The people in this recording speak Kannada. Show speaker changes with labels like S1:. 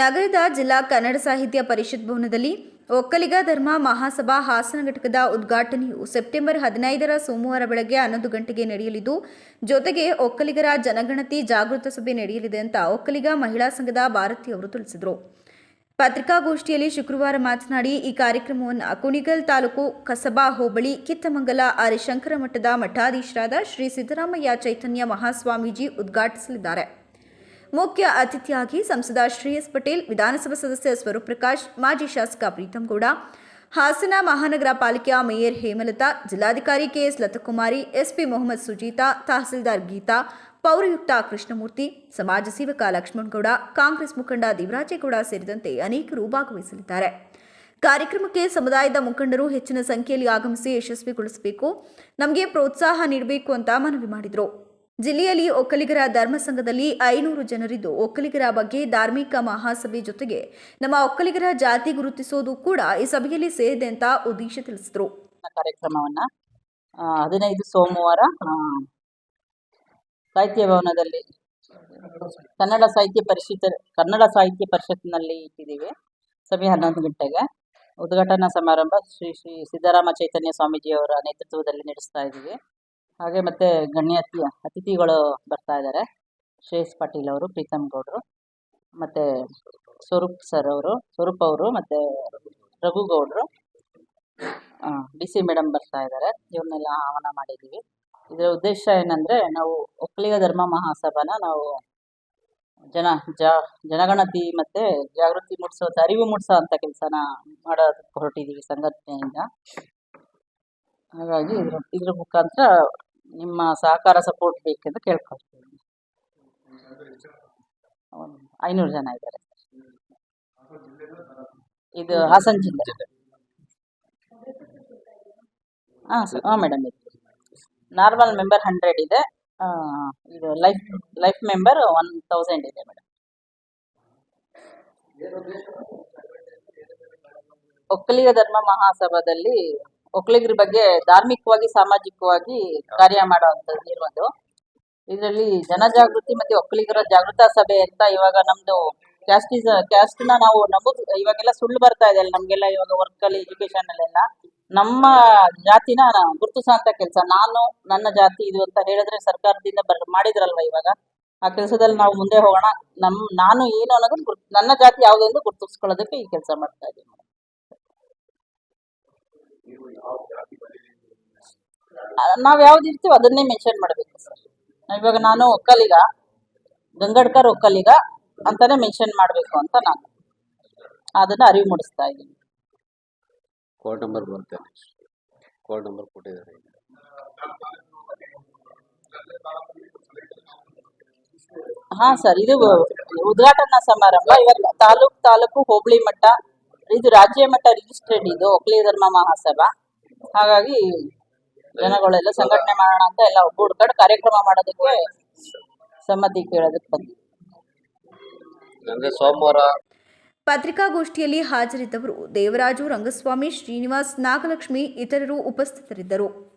S1: ನಗರದ ಜಿಲ್ಲಾ ಕನ್ನಡ ಸಾಹಿತ್ಯ ಪರಿಷತ್ ಭವನದಲ್ಲಿ ಒಕ್ಕಲಿಗ ಧರ್ಮ ಮಹಾಸಭಾ ಹಾಸನ ಘಟಕದ ಉದ್ಘಾಟನೆಯು ಸೆಪ್ಟೆಂಬರ್ ಹದಿನೈದರ ಸೋಮವಾರ ಬೆಳಗ್ಗೆ ಹನ್ನೊಂದು ಗಂಟೆಗೆ ನಡೆಯಲಿದ್ದು, ಜೊತೆಗೆ ಒಕ್ಕಲಿಗರ ಜನಗಣತಿ ಜಾಗೃತ ಸಭೆ ನಡೆಯಲಿದೆ ಅಂತ ಒಕ್ಕಲಿಗ ಮಹಿಳಾ ಸಂಘದ ಭಾರತಿ ಅವರು ತಿಳಿಸಿದರು. ಪತ್ರಿಕಾಗೋಷ್ಠಿಯಲ್ಲಿ ಶುಕ್ರವಾರ ಮಾತನಾಡಿ, ಈ ಕಾರ್ಯಕ್ರಮವನ್ನು ಕುಣಿಗಲ್ ತಾಲೂಕು ಕಸಬಾ ಹೋಬಳಿ, ಕಿತ್ತಮಂಗಲ ಆರಿಶಂಕರ ಮಠದ ಮಠಾಧೀಶರಾದ ಶ್ರೀ ಸಿದ್ದರಾಮಯ್ಯ ಚೈತನ್ಯ ಮಹಾಸ್ವಾಮೀಜಿ ಉದ್ಘಾಟಿಸಲಿದ್ದಾರೆ. ಮುಖ್ಯ ಅತಿಥಿಯಾಗಿ ಸಂಸದ ಶ್ರೇಯಸ್ ಪಟೇಲ್, ವಿಧಾನಸಭಾ ಸದಸ್ಯ ಸ್ವರೂಪ್ ಪ್ರಕಾಶ್ ಮಾಜಿ ಶಾಸಕ ಪ್ರೀತಂ ಗೌಡ ಹಾಸನ ಮಹಾನಗರ ಪಾಲಿಕೆಯ ಮೇಯರ್ ಹೇಮಲತಾ, ಜಿಲ್ಲಾಧಿಕಾರಿ K S Lathakumari, SP Mohammed Sujeetha, tahsildar Geetha, ಪೌರಯುಕ್ತ Krishnamurthy, ಸಮಾಜ ಸೇವಕ ಲಕ್ಷ್ಮಣಗೌಡ, ಕಾಂಗ್ರೆಸ್ ಮುಖಂಡ ದೇವರಾಜೇಗೌಡ ಸೇರಿದಂತೆ ಅನೇಕರು ಭಾಗವಹಿಸಲಿದ್ದಾರೆ. ಕಾರ್ಯಕ್ರಮಕ್ಕೆ ಸಮುದಾಯದ ಮುಖಂಡರು ಹೆಚ್ಚಿನ ಸಂಖ್ಯೆಯಲ್ಲಿ ಆಗಮಿಸಿ ಯಶಸ್ವಿಗೊಳಿಸಬೇಕು, ನಮಗೆ ಪ್ರೋತ್ಸಾಹ ನೀಡಬೇಕು ಅಂತ ಮನವಿ ಮಾಡಿದರು. ಜಿಲ್ಲೆಯಲ್ಲಿ ಒಕ್ಕಲಿಗರ ಧರ್ಮ ಸಂಘದಲ್ಲಿ ಐನೂರು ಜನರಿದ್ದು ಒಕ್ಕಲಿಗರ ಬಗ್ಗೆ ಧಾರ್ಮಿಕ ಮಹಾಸಭೆ ಜೊತೆಗೆ ನಮ್ಮ ಒಕ್ಕಲಿಗರ ಜಾತಿ ಗುರುತಿಸೋದು ಕೂಡ ಈ ಸಭೆಯಲ್ಲಿ ಸೇರಿದೆ ಅಂತ ಉದ್ದೇಶ ತಿಳಿಸಿದರು.
S2: ಕಾರ್ಯಕ್ರಮವನ್ನ ಹದಿನೈದು ಸೋಮವಾರ ಸಾಹಿತ್ಯ ಭವನದಲ್ಲಿ, ಕನ್ನಡ ಸಾಹಿತ್ಯ ಪರಿಷತ್, ಕನ್ನಡ ಸಾಹಿತ್ಯ ಪರಿಷತ್ನಲ್ಲಿ ಇಟ್ಟಿದ್ದೀವಿ, ಸಭೆ ಹನ್ನೊಂದು ಗಂಟೆಗೆ. ಉದ್ಘಾಟನಾ ಸಮಾರಂಭ ಶ್ರೀ ಶ್ರೀ ಸಿದ್ದರಾಮ ಚೈತನ್ಯ ಸ್ವಾಮೀಜಿಯವರ ನೇತೃತ್ವದಲ್ಲಿ ನಡೆಸ್ತಾ ಇದ್ದೀವಿ. ಹಾಗೆ ಮತ್ತೆ ಗಣ್ಯ ಅತಿ, ಅತಿಥಿಗಳು ಬರ್ತಾ ಇದ್ದಾರೆ. ಶ್ರೇಯಸ್ ಪಾಟೀಲ್ ಅವರು, ಪ್ರೀತಮ್ ಗೌಡ್ರು, ಮತ್ತೆ ಸ್ವರೂಪ್ ಸರ್ ಅವರು, ಸ್ವರೂಪ್ ಅವರು ಮತ್ತೆ ರಘು ಗೌಡ್ರು ಡಿ ಸಿ ಮೇಡಮ್ ಬರ್ತಾ ಇದ್ದಾರೆ. ಇವ್ರನ್ನೆಲ್ಲ ಆಹ್ವಾನ ಮಾಡಿದ್ದೀವಿ. ಇದರ ಉದ್ದೇಶ ಏನಂದ್ರೆ ನಾವು ಒಕ್ಕಲಿಗ ಧರ್ಮ ಮಹಾಸಭಾನ ನಾವು ಜನ ಜನಗಣತಿ ಮತ್ತೆ ಜಾಗೃತಿ ಮೂಡಿಸೋ, ಅರಿವು ಮೂಡಿಸೋ ಅಂತ ಕೆಲಸನ ಮಾಡೋದಕ್ಕೆ ಹೊರಟಿದ್ದೀವಿ ಸಂಘಟನೆಯಿಂದ. ಹಾಗಾಗಿ ಇದ್ರ ಇದ್ರ ಮುಖಾಂತರ ನಿಮ್ಮ ಸಹಕಾರ ಸಪೋರ್ಟ್ ಬೇಕೆಂದು ಕೇಳ್ಕೊಳ್ತೀವಿ ಐನೂರು ಜನ ಇದ್ದಾರೆ. ಇದು ಹಾಸನ ಜಿಲ್ಲೆ. ಹಾಂ ಹಾಂ ಮೇಡಮ್ ಇದೆ. ನಾರ್ಮಲ್ ಮೆಂಬರ್ ಹಂಡ್ರೆಡ್ ಇದೆ. ಇದು life life member one thousand ಇದೆ ಮೇಡಮ್ ಒಕ್ಕಲಿಗ ಧರ್ಮ ಮಹಾಸಭಾದಲ್ಲಿ ಒಕ್ಕಲಿಗರ ಬಗ್ಗೆ ಧಾರ್ಮಿಕವಾಗಿ, ಸಾಮಾಜಿಕವಾಗಿ ಕಾರ್ಯ ಮಾಡುವಂಥದ್ದು ಇರೋದು ಇದರಲ್ಲಿ ಜನಜಾಗೃತಿ ಮತ್ತೆ ಒಕ್ಕಲಿಗರ ಜಾಗೃತಾ ಸಭೆ ಅಂತ ಇವಾಗ ನಮ್ದು ಕ್ಯಾಸ್ಟಿಸ್ ಕ್ಯಾಸ್ಟ್ನ ನಾವು ನಮಗ್ ಇವಾಗೆಲ್ಲ ಸುಳ್ಳು ಬರ್ತಾ ಇದೆ ನಮ್ಗೆಲ್ಲ ಇವಾಗ ವರ್ಕಲ್ಲಿ ಎಜುಕೇಶನ್ ಅಲ್ಲೆಲ್ಲ. ನಮ್ಮ ಜಾತಿನ ಗುರುತಿಸೋ ಅಂತ ಕೆಲಸ. ನಾನು, ನನ್ನ ಜಾತಿ ಇದು ಅಂತ ಹೇಳಿದ್ರೆ ಸರ್ಕಾರದಿಂದ ಬರ್, ಮಾಡಿದ್ರಲ್ವ ಇವಾಗ. ಆ ಕೆಲಸದಲ್ಲಿ ನಾವು ಮುಂದೆ ಹೋಗೋಣ. ನಮ್, ನಾನು ಏನು ಅನ್ನೋದನ್ನ ನನ್ನ ಜಾತಿ ಯಾವುದೆಂದು ಗುರುತಿಸ್ಕೊಳ್ಳೋದಕ್ಕೆ ಈ ಕೆಲಸ ಮಾಡ್ತಾ ಇದ್ದೀನಿ ನಾವ್ ಯಾವ್ದು ಇರ್ತೀವಿ ಅದನ್ನೇ ಮೆನ್ಷನ್ ಮಾಡ್ಬೇಕು ಸರ್ ಇವಾಗ ನಾನು ಒಕ್ಕಲಿಗ ಗಂಗಡ್ಕರ್ ಒಕ್ಕಲಿಗ ಅಂತಾನೆ ಮೆನ್ಷನ್ ಮಾಡಬೇಕು ಅಂತ ನಾನು. ಅದನ್ನ ಅರಿವು ಮೂಡಿಸ್ತಾ ಇದ್ದೀನಿ.
S3: ಕೋಡ್ ನಂಬರ್ ಬರುತ್ತೆ ಕೋಡ್ ನಂಬರ್ ಕೊಟ್ಟಿದ್ದಾರೆ
S2: ಹಾ ಸರ್ ಇದು ಉದ್ಘಾಟನಾ ಸಮಾರಂಭ. ಇವಾಗ ತಾಲೂಕ್ ತಾಲೂಕು ಹೋಬಳಿ ಮಟ್ಟ ಇದು ರಾಜ್ಯ ಮಟ್ಟ ರಿಜಿಸ್ಟರ್ಡ್ ಇದು ಒಕ್ಕಲಿಗ ಧರ್ಮ ಮಹಾಸಭಾ. ಹಾಗಾಗಿ ಜನಗಳೆಲ್ಲ ಸಂಘಟನೆ ಮಾಡೋಣ ಅಂತ ಎಲ್ಲ ಒಗ್ಗೂಡ್ಕೊಂಡು ಕಾರ್ಯಕ್ರಮ ಮಾಡೋದಕ್ಕೆ ಸಮ್ಮತಿ ಕೇಳೋದಕ್ಕೆ ಬಂದ್ವಿ.
S3: ಅಂದ್ರೆ ಸೋಮವಾರ
S1: ಪತ್ರಿಕಾಗೋಷ್ಠಿಯಲ್ಲಿ ಹಾಜರಿದ್ದವರು ದೇವರಾಜು ರಂಗಸ್ವಾಮಿ ಶ್ರೀನಿವಾಸ್ ನಾಗಲಕ್ಷ್ಮಿ ಇತರರು ಉಪಸ್ಥಿತರಿದ್ದರು.